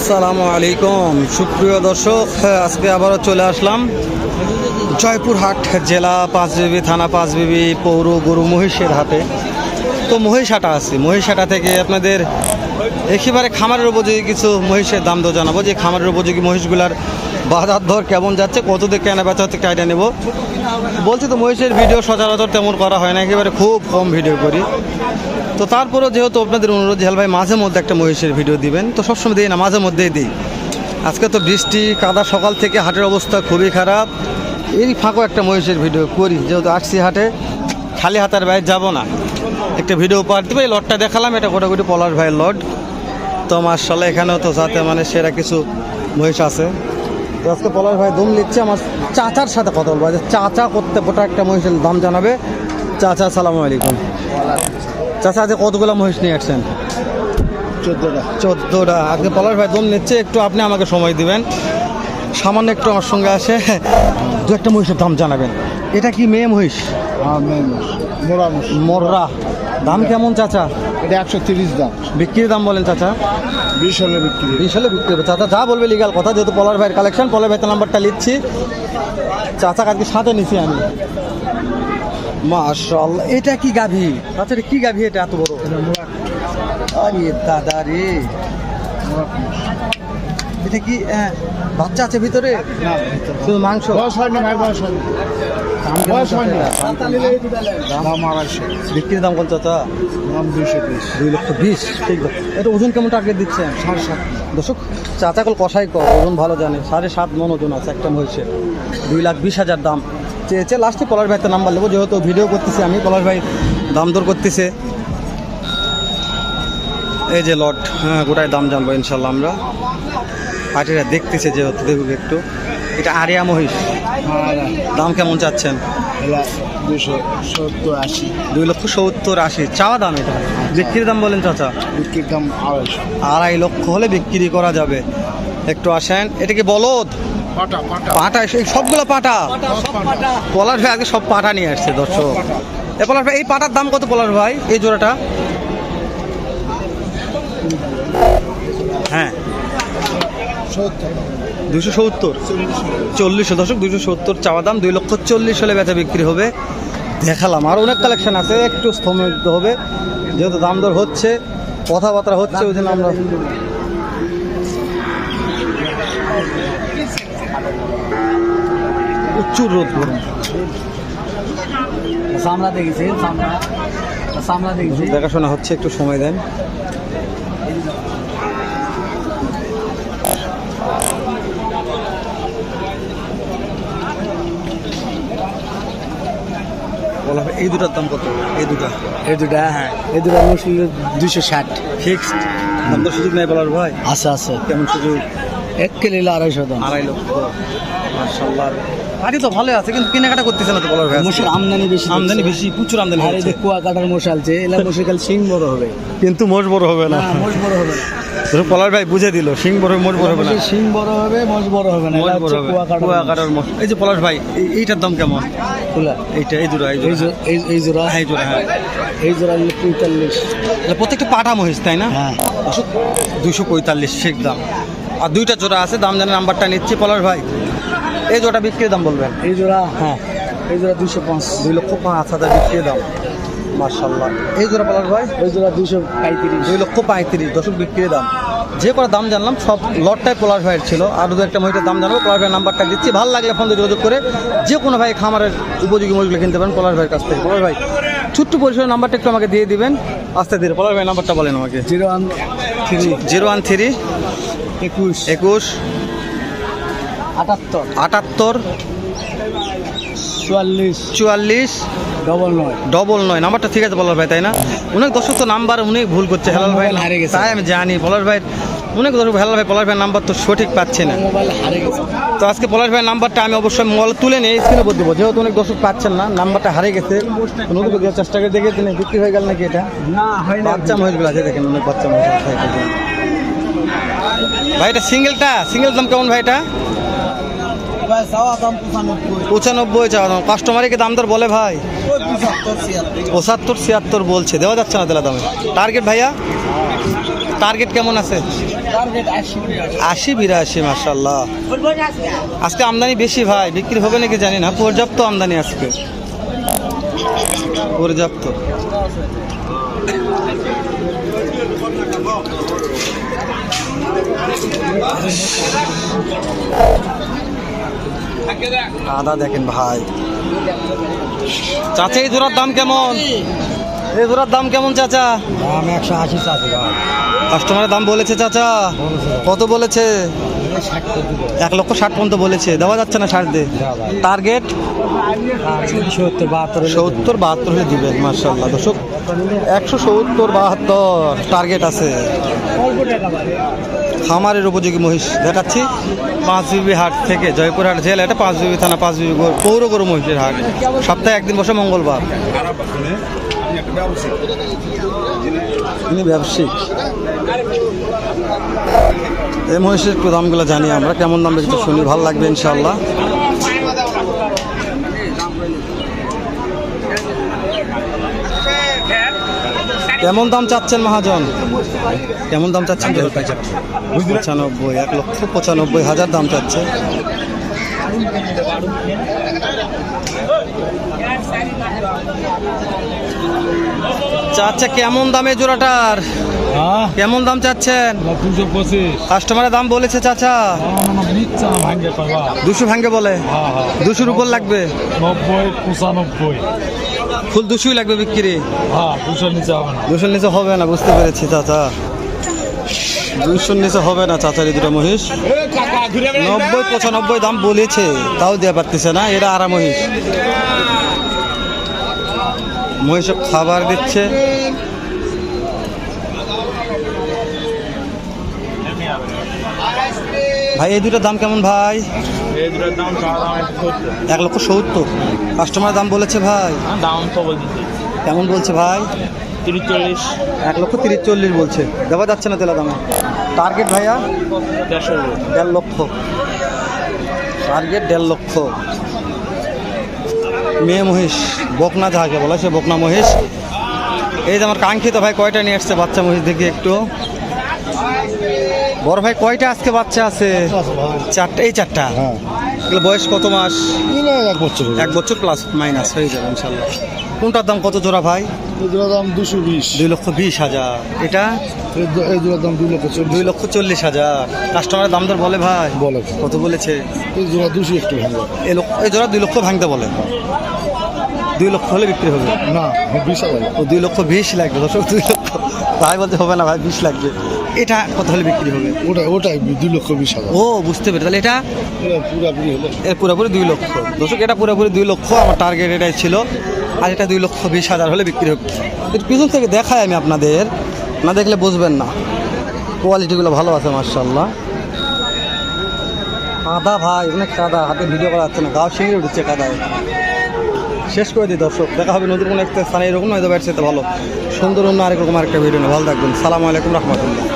আসসালামু আলাইকুম। সুপ্রিয় দর্শক আজকে আবারও চলে আসলাম জয়পুরহাট জেলা পাঁচবিবি থানা পাঁচবিবি পৌর গরু মহিষের হাতে তো মহিষাটা আছে। মহিষাটা থেকে আপনাদের একেবারে খামারের উপযোগী কিছু মহিষের দাম দর জানাব যে খামারের উপযোগী মহিষগুলার বাজার দর কেমন যাচ্ছে? কত দিকে কেনা বেচা হচ্ছে কাইটা নেব। বলছি তো, মহিষের ভিডিও সচরাচর তেমন করা হয় না, একেবারে খুব কম ভিডিও করি। তো তারপরেও যেহেতু আপনাদের অনুরোধ হেল ভাই মাঝে মধ্যে একটা মহিষের ভিডিও দিবেন, তো সবসময় দিই না, মাঝে মধ্যেই দিই। আজকে তো বৃষ্টি, কাদা, সকাল থেকে হাটের অবস্থা খুবই খারাপ। এই ফাঁকও একটা মহিষের ভিডিও করি, যেহেতু আসছি হাটে, খালি হাতের বাইরে যাব না। একটা ভিডিও পার দেবে, এই লটটা দেখালাম, এটা গোটাগুটি পলাশ ভাইয়ের লট। তো মার্শাল্লাহ এখানেও তো যাতে মানে সেরা কিছু মহিষ আছে। আজকে পলাশ ভাই দম নিচ্ছে আমার চাচার সাথে কথা বলব। চাচা করতে গোটা একটা মহিষের দাম জানাবে। চাচা সালাম আলাইকুম। চাচা আজকে কতগুলো মহিষ নিয়ে আসছেন? চোদ্দোটা। চোদ্দোটা। আজকে পলাশ ভাই দম নিচ্ছে একটু আপনি আমাকে সময় দিবেন। সামান্য একটু আমার সঙ্গে আসে। দু একটা মহিষের দাম জানাবেন। এটা কি মেয়ে মহিষ? মররা দাম কেমন চাচা? এটা একশো তিরিশ দাম। বিক্রির দাম বলেন চাচা। বিশ হলে বিক্রি। বিশ হলে বিক্রি হবে। চাচা যা বলবে লিগাল কথা যেহেতু পলার ভাইয়ের কালেকশন পলার ভাইয়ের নাম্বারটা লিখছি। চাচা আজকে সাথে নিছি আমি। মাশাআল্লাহ। এটা কি গাভী? চাচা এটা কি গাভী? এটা এত বড়। আরে দাদা রে। এটা কি বাচ্চা আছে ভিতরে? শুধু মাংস? বয়স হয় না বয়স হয় না। দাম কেমন বয়স হয় না। দাম আড়াইশো। বিক্রির দাম কত চাচা? দাম দুইশো বিশ। দুই লক্ষ বিশ ঠিক এটা ওজন কেমন টার্গেট দিচ্ছেন? সাড়ে সাত। দর্শক চাচা কল কষাই কর ওজন ভালো জানে। সাড়ে সাত মন ওজন আছে একটা হয়েছে দুই লাখ বিশ হাজার দাম। চেয়েছে লাস্টে পলাশ ভাই একটা নাম্বার নেব যেহেতু ভিডিও করতেছি আমি পলাশ ভাই দাম দর করতেছে। এই যে লট হ্যাঁ গোটাই দাম জানব ইনশাল্লাহ আমরা। পার্টিরা দেখতেছে যেহেতু দেখুক একটু। এটা আরিয়া মহিষ। দাম কেমন চাচ্ছেন? দুশো সত্তর আশি। দুই লক্ষ সত্তর আশি। চাওয়া দাম এটা? বিক্রির দাম বলেন চাচা। বিক্রির দাম আড়াইশো। আড়াই লক্ষ হলে বিক্রি করা যাবে। একটু আসেন। এটা কি বলদ? পাটা পাটা। পাটা এই সবগুলো পাটা? পলাশ ভাই আগে সব পাটা নিয়ে আসছে দর্শক। এ পলাশ ভাই এই পাটার দাম কত পলাশ ভাই? এই জোড়াটা? হ্যাঁ। দুশো সত্তর। চল্লিশশো। দশক দুশো সত্তর চাওয়া দাম দুই লক্ষ চল্লিশ হলে বেচা বিক্রি হবে। দেখালাম আর অনেক কালেকশন আছে একটু স্থমিত হবে। যেহেতু দাম দর হচ্ছে কথাবার্তা হচ্ছে ওই জন্য আমরা প্রচুর রোদ গরম। সামলা দেখেছি সামলা সামলা দেখেছি। দেখাশোনা হচ্ছে একটু সময় দেন। বলা হবে এই দুটার দাম কত? এই দুটা। এই দুটা হ্যাঁ এই দুটা মূল্য দুশো ষাট। ফিক্সড? তো সুযোগ নেই বলার ভাই। আছে আছে। কেমন সুযোগ? এক কেলে আড়াইশো দাম। আড়াই লক্ষ। মার্শাল্লাহ আরে তো ভালো আছে কিন্তু কেনাকাটা করতেছে না তো বলার ভাই আজকে। আমদানি বেশি আমদানি বেশি প্রচুর আমদানি আর এই যে হচ্ছে কুয়া কাটার এলা মশার কাল সিং বড় হবে। কিন্তু মোষ বড় হবে না। না মোষ বড় হবে না। পলার ভাই বুঝে দিল সিং বড় মোষ বড় হবে সিং বড় হবে মোষ বড় হবে না মোষ বড় হচ্ছে হবে। কুয়া কাটার কুয়া কাটার মোষ এই যে পলাশ ভাই এই- এইটার দাম কেমন? তুলা এইটা এই জোড়া এই এই জোড়া। এই- এই জোড়া। হ্যাঁ, এই জোড়া হ্যাঁ। এই জোড়া হলো পঁয়তাল্লিশ। প্রত্যেকটা পাটা মহিষ তাই না? হ্যাঁ। দুশো পঁয়তাল্লিশ শেখ দাম। আর দুইটা জোড়া আছে দাম জানে নাম্বারটা নিচ্ছি পলাশ ভাই। এই জোড়া বিক্রির দাম বলবেন? এই জোড়া হ্যাঁ এই জোড়া দুশো পাঁচ। দুই লক্ষ পাঁচ হাজার বিক্রির দাম। মার্শাল্লাহ এই জোড়া পলাশ ভাই? এই জোড়া দুশো পঁয়ত্রিশ। দুই লক্ষ পঁয়ত্রিশ দশক বিক্রির দাম। যে কটা দাম জানলাম সব লটটাই পলাশ ভাইয়ের ছিল। আর দু একটা মহিলার দাম জানব পলাশ ভাইয়ের নাম্বারটা দিচ্ছি। ভালো লাগলে ফোন যোগাযোগ করে যে কোনো ভাই খামারের উপযোগী মহিলা কিনতে পারেন পলাশ ভাইয়ের কাছ থেকে। পলাশ ভাই ছোট্ট পরিসরের নাম্বারটা একটু আমাকে দিয়ে দিবেন। আস্তে ধীরে পলাশ ভাই নাম্বারটা বলেন আমাকে। Zero one three. Zero one three একুশ। একুশ। আটাত্তর। আটাত্তর চুয়াল্লিশ। চুয়াল্লিশ ডবল নয়। ডবল নয়। নাম্বারটা ঠিক আছে পলাশ ভাই তাই না? অনেক দর্শক তো নাম্বার অনেক ভুল করছে হেলাল ভাই। হারিয়ে গেছে। তাই আমি জানি পলাশ ভাই অনেক দর্শক হেলাল ভাই পলাশ ভাইয়ের নাম্বার তো সঠিক পাচ্ছে না। তো আজকে পলাশ ভাইয়ের নাম্বারটা আমি অবশ্যই মোবাইল তুলে নিয়ে স্ক্রিনে বলে দেবো। যেহেতু অনেক দর্শক পাচ্ছেন না নাম্বারটা হারিয়ে গেছে। নতুন দেওয়ার চেষ্টা করে দেখে তিনি বিক্রি হয়ে গেল নাকি এটা? না হয় না বাচ্চা মহিষগুলো আছে দেখেন অনেক বাচ্চা মহিষ ভাই এটা সিঙ্গেলটা সিঙ্গেল দাম কেমন ভাই এটা? ভাই চাওয়া দাম পঁচানব্বই। চাওয়া দাম। কাস্টমারকে দাম দর বলে ভাই? পঁচাত্তর ছিয়াত্তর। বলছে। দেওয়া যাচ্ছে না তাহলে দামে। টার্গেট ভাইয়া? টার্গেট কেমন আছে? আশি বিরাশি। মার্শাল্লাহ আজকে আমদানি বেশি ভাই বিক্রি হবে নাকি জানি না। পর্যাপ্ত আমদানি আজকে। পর্যাপ্ত। আদা দেখেন ভাই। চাচা এই জোড়ার দাম কেমন? এই জোড়ার দাম কেমন চাচা? দাম একশো আশি ভাই। কাস্টমারের দাম বলেছে চাচা। কত বলেছে? এক লক্ষ ষাট পর্যন্ত বলেছে। দেওয়া যাচ্ছে না ষাট দিয়ে টার্গেট সত্তর বাহাত্তর সত্তর বাহাত্তর হলে দিবেন মার্শাল্লাহ দর্শক একশো সত্তর বাহাত্তর টার্গেট আছে। খামারের উপযোগী মহিষ দেখাচ্ছি। পাঁচ বিবি হাট থেকে জয়পুরহাট জেলা এটা পাঁচ বিবি থানা, পাঁচ বিবি পৌর গরু মহিষের হাট। সপ্তাহে একদিন বসে মঙ্গলবার। ব্যবসায়িক। এই মহিষের দামগুলো জানি আমরা, কেমন দাম একটু শুনি, ভালো লাগবে ইনশাল্লাহ কেমন দাম চাচ্ছেন মহাজন? কেমন দাম চাচ্ছেন? পঁচানব্বই এক লক্ষ পঁচানব্বই হাজার দাম চাচ্ছে। চাচ্ছে কেমন দামে জোড়াটার? হ্যাঁ। কেমন দাম চাচ্ছেন? দুশো পঁচিশ। কাস্টমারের দাম বলেছে চাচা। দুশো ভাঙ্গে বলে? হ্যাঁ হ্যাঁ। দুশোর উপর লাগবে? নব্বই পঁচানব্বই। ফুল দুশোই লাগবে বিক্রি? হ্যাঁ দুশো নিচে হবে না। দুশোর নিচে হবে না বুঝতে পেরেছি চাচা। দুশোর নিচে হবে না চাচার এই দুটো মহিষ। নব্বই পঁচানব্বই দাম বলেছে তাও দেওয়া পারতেছে না এরা আরা মহিষ। মহিষ খাবার দিচ্ছে। ভাই এই দুটোর দাম কেমন ভাই? এক লক্ষ সত্তর। কাস্টমার দাম বলেছে ভাই। দাম তো বলছি কেমন বলছে ভাই? তিরিশ চল্লিশ। এক লক্ষ তিরিশ চল্লিশ বলছে। দেওয়া যাচ্ছে না তেলা দামে? টার্গেট ভাইয়া? দেড় লক্ষ। টার্গেট দেড় লক্ষ। মেয়ে মহিষ বকনা যাহাকে বলা সে বকনা মহিষ। এই যে আমার কাঙ্ক্ষিত ভাই কয়টা নিয়ে আসছে বাচ্চা মহিষ দেখি একটু। বড় ভাই কয়টা আজকে বাচ্চা আছে? চারটা এই চারটা? হ্যাঁ। বয়স কত মাস? এক বছর এক বছর প্লাস মাইনাস হয়ে যাবে ইনশাল্লাহ। কোনটার দাম কত জোড়া ভাই? এগুলোর দাম দুশো বিশ। দুই লক্ষ বিশ হাজার। এটা? এগুলোর দাম দুই লক্ষ দুই লক্ষ চল্লিশ হাজার। কাস্টমারের দাম দর বলে ভাই? বলে। কত বলেছে? এই জোড়া দুশো একটু ভাঙবে। এই লক্ষ এই জোড়া দুই লক্ষ ভাঙতে বলে। দুই লক্ষ হলে বিক্রি হবে। না বিশ ও দুই লক্ষ বিশ লাগবে। দর্শক দুই লক্ষ। ভাই বলতে হবে না ভাই বিশ লাগবে। এটা কত হলে বিক্রি হবে? ওটা ওটাই দুই লক্ষ বিশ হাজার। ও বুঝতে পেরে তাহলে এটা পুরাপুরি হলে। এর পুরোপুরি দুই লক্ষ। দর্শক এটা পুরোপুরি দুই লক্ষ। আমার টার্গেট এটাই ছিল। আর এটা দুই লক্ষ বিশ হাজার হলে বিক্রি হবে। এর পিছন থেকে দেখাই আমি আপনাদের। না দেখলে বুঝবেন না। কোয়ালিটিগুলো ভালো আছে মার্শাল্লাহ কাদা ভাই অনেক কাদা। হাতে ভিডিও করা যাচ্ছে না। গাও শিঙে উঠছে কাদায়। শেষ করে দিই দর্শক। দেখা হবে নদীর কোনো একটা স্থানে। এরকম নয় তো নয়তো ব্যাটসেতে ভালো। সুন্দর অন্য আরেক রকম আরেকটা ভিডিও নিয়ে। ভালো থাকবেন। সালামু আলাইকুম রহমতুল্লাহ।